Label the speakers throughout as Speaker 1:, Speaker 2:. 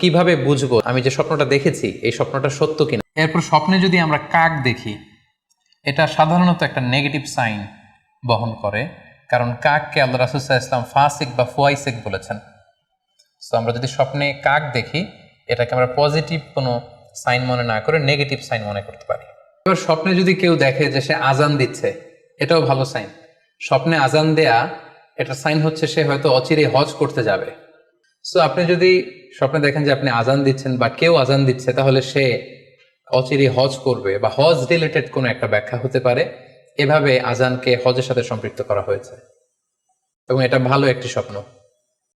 Speaker 1: কীভাবে বুঝব আমি যে স্বপ্নটা দেখেছি, এই স্বপ্নটা সত্য কিনা? এরপর স্বপ্নে যদি আমরা কাক দেখি, এটা সাধারণত একটা নেগেটিভ সাইন বহন করে, কারণ কাককে আল্লাহ রাসুসাহ ইসলাম ফাসিক বা ফুয়াইসিক বলেছেন। সো আমরা যদি স্বপ্নে কাক দেখি, এটাকে আমরা পজিটিভ কোনো সাইন মনে না করে নেগেটিভ সাইন মনে করতে পারি। এবার স্বপ্নে যদি কেউ দেখে যে সে আজান দিচ্ছে, এটাও ভালো সাইন স্বপ্নে আজান দেয়া, এটা সাইন হচ্ছে সে হয়তো অচিরে হজ করতে যাবে। সো আপনি যদি স্বপ্নে দেখেন যে আপনি আজান দিচ্ছেন বা কেউ আজান দিচ্ছে, তাহলে সে অচিরে হজ করবে বা হজ রিলেটেড কোনো একটা ব্যাখ্যা হতে পারে। এভাবে আজানকে হজের সাথে সম্পৃক্ত করা হয়েছে। এবং এটা ভালো একটি স্বপ্ন।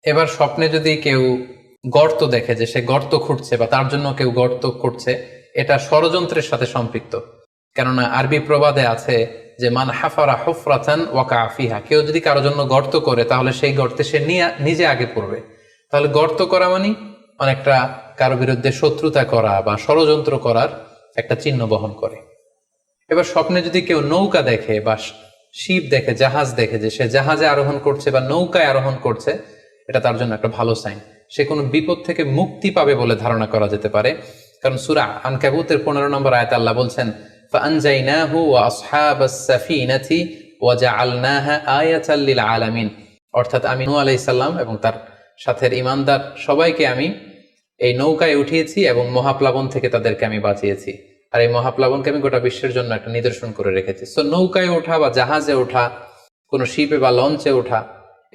Speaker 1: এবার স্বপ্নে যদি কেউ গর্ত দেখে যে সে গর্ত খুঁড়ছে বা তার জন্য কেউ গর্ত করছে, এটা ষড়যন্ত্রের সাথে সম্পৃক্ত। কেননা আরবি প্রবাদে আছে যে, মান হাফারা হুফরাতান ওয়াকা আফিহা কেউ যদি কারোর জন্য গর্ত করে, তাহলে সেই গর্তে সে নিজে আগে পড়বে। তাহলে গর্ত করা মানে অনেকটা কারো বিরুদ্ধে শত্রুতা করা বা ষড়যন্ত্র করার একটা চিহ্ন বহন করে এবার স্বপ্নে যদি কেউ নৌকা দেখে বা শিপ দেখে জাহাজ দেখে যে সে জাহাজে আরোহণ করছে বা নৌকায় আরোহণ করছে এটা তার জন্য একটা ভালো সাইন সে কোনো বিপদ থেকে মুক্তি পাবে বলে ধারণা করা যেতে পারে কারণ সুরা আনকাবুতের পনেরো নম্বর আয়ত আল্লাহ বলছেন فأنجيناه وأصحاب السفينة وجعلناها آية للعالمين অর্থাৎ আমি নূহ আলাইহিস সালাম এবং তার সাথের ইমানদার, সবাইকে আমি এই নৌকায় উঠিয়েছি এবং মহাপ্লাবন থেকে তাদেরকে আমি বাঁচিয়েছি। আর এই মহাপ্লাবনকে আমি গোটা বিশ্বের জন্য একটা নিদর্শন করে রেখেছি। সো নৌকায় ওঠা বা জাহাজে ওঠা, কোনো শিপে বা লঞ্চে ওঠা,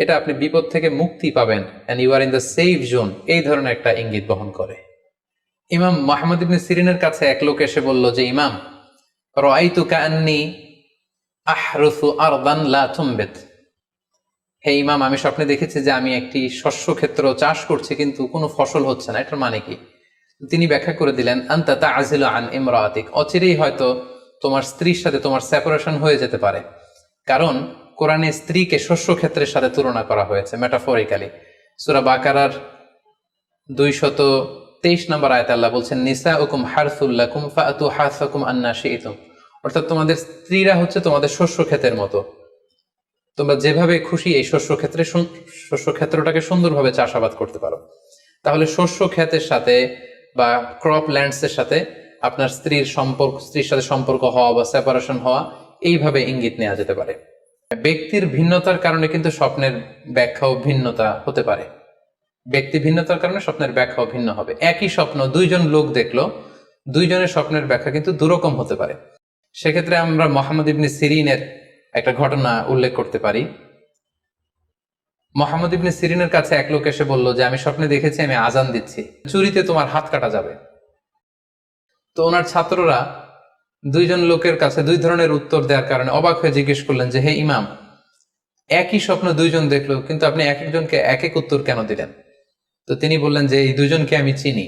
Speaker 1: এটা আপনি বিপদ থেকে মুক্তি পাবেন and you are in the safe zone এই ধরনের একটা ইঙ্গিত বহন করে। ইমাম মোহাম্মদ ইবনে সিরিনের কাছে এক লোক এসে বলল যে, ইমাম রাইতু কান্নি আহরুসু আরদান লা তুমবিত। হে ইমাম, আমি স্বপ্নে দেখেছি যে আমি একটি শস্য ক্ষেত্র চাষ করছি, কিন্তু কোনো ফসল হচ্ছে না। এটার মানে কি? তিনি ব্যাখ্যা করে দিলেন, আন্তা তাজিল আন ইমরাতিক। অচিরেই হয়তো তোমার স্ত্রীর সাথে তোমার সেপারেশন হয়ে যেতে পারে। কারণ কোরআনে স্ত্রীকে শস্য ক্ষেত্রের সাথে তুলনা করা হয়েছে মেটাফরিক্যালি সুরা বাকারার দুই শত তেইশ নম্বর আয়ত আল্লাহ বলছেন নিসা উকুম হারসুল্লাকুম ফাতু হাসাকুম আন্না শিইতুম অর্থাৎ তোমাদের স্ত্রীরা হচ্ছে তোমাদের শস্য ক্ষেতের মতো। তোমরা যেভাবে খুশি এই শস্য ক্ষেত্রে শস্য ক্ষেত্রটাকে সুন্দরভাবে চাষাবাদ করতে পারো। তাহলে শস্য ক্ষেতের সাথে বা ক্রপ ল্যান্ডস এর সাথে আপনার স্ত্রীর সম্পর্ক, স্ত্রীর সাথে সম্পর্ক হওয়া বা সেপারেশন হওয়া এইভাবে ইঙ্গিত নেওয়া যেতে পারে। ব্যক্তির ভিন্নতার কারণে কিন্তু স্বপ্নের ব্যাখ্যাও ভিন্নতা হতে পারে। ব্যক্তি ভিন্নতার কারণে স্বপ্নের ব্যাখ্যাও ভিন্ন হবে। একই স্বপ্ন দুইজন লোক দেখল, দুইজনের স্বপ্নের ব্যাখ্যা কিন্তু দুরকম হতে পারে। সেক্ষেত্রে আমরা মোহাম্মদ ইবনে সিরিনের একটা ঘটনা উল্লেখ করতে পারি। মোহাম্মদ ইবনে সিরিনের কাছে এক লোক এসে বলল যে, আমি স্বপ্নে দেখেছি, আমি আজান দিচ্ছি। চুরিতে তোমার হাত কাটা যাবে। তো ওনার ছাত্ররা দুইজন লোকের কাছে দুই ধরনের উত্তর দেওয়ার কারণে অবাক হয়ে জিজ্ঞেস করলেন যে, হে ইমাম, একই স্বপ্ন দুইজন দেখল, কিন্তু আপনি এক একজনকে এক এক উত্তর কেন দিলেন? তো তিনি বললেন যে, এই দুজনকে আমি চিনি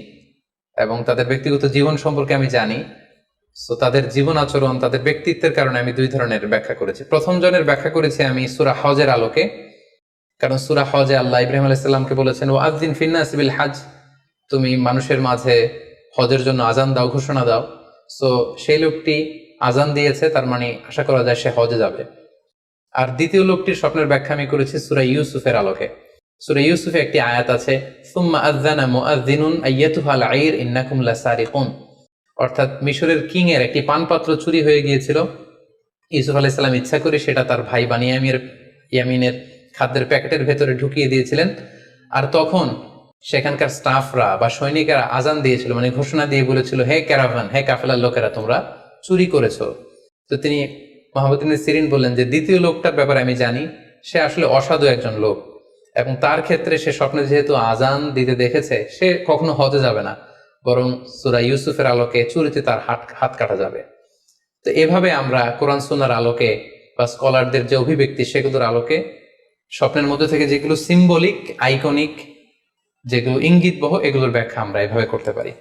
Speaker 1: এবং তাদের ব্যক্তিগত জীবন সম্পর্কে আমি জানি। সো তাদের জীবন আচরণ, তাদের ব্যক্তিত্বের কারণে আমি দুই ধরনের ব্যাখ্যা করেছি। প্রথম জনের ব্যাখ্যা করেছি আমি সুরা হজের আলোকে। কারণ সুরা হজে আল্লাহ ইব্রাহিম আলাইসাল্লামকে বলেছেন ও আজদিন ফিন্নাস বিল হাজ তুমি মানুষের মাঝে হজের জন্য আজান দাও, ঘোষণা দাও। সো সেই লোকটি আজান দিয়েছে, তার মানে আশা করা যায় সে হজে যাবে। আর দ্বিতীয় লোকটির স্বপ্নের ব্যাখ্যা আমি করেছি সুরা ইউসুফের আলোকে। সুরা ইউসুফে একটি আয়াত আছে, সুম্মা আযানা মুআযযিনুন আইয়াতুহাল আইর ইন্নাকুম লাসারিকুন। অর্থাৎ মিশরের কিং এর একটি পানপাত্র চুরি হয়ে গিয়েছিল। ইউসুফ আলাইসাল্লাম ইচ্ছা করে সেটা তার ভাই বানিয়ামির ইয়ামিনের খাদ্যের প্যাকেটের ভেতরে ঢুকিয়ে দিয়েছিলেন। আর তখন সেখানকার স্টাফরা বা সৈনিকেরা আজান দিয়েছিল মানে ঘোষণা দিয়ে বলেছিল, হে ক্যারাভান, হে কাফেলার লোকেরা, তোমরা চুরি করেছ। তো তিনি মোহাম্মদ ইবনে সিরিন বললেন যে, দ্বিতীয় লোকটার ব্যাপারে আমি জানি, সে আসলে অসাধু একজন লোক এবং তার ক্ষেত্রে সে স্বপ্নে যেহেতু আজান দিতে দেখেছে, সে কখনো হতে যাবে না। বরং সুরা ইউসুফের আলোকে চুরিতে তার হাত হাত কাটা যাবে। তো এভাবে আমরা কোরআন সুনার আলোকে বা স্কলারদের যে অভিব্যক্তি, সেগুলোর আলোকে স্বপ্নের মধ্যে থেকে যেগুলো সিম্বলিক আইকনিক যেগুলো ইঙ্গিত বহ এগুলোর ব্যাখ্যা আমরা এভাবে করতে পারি।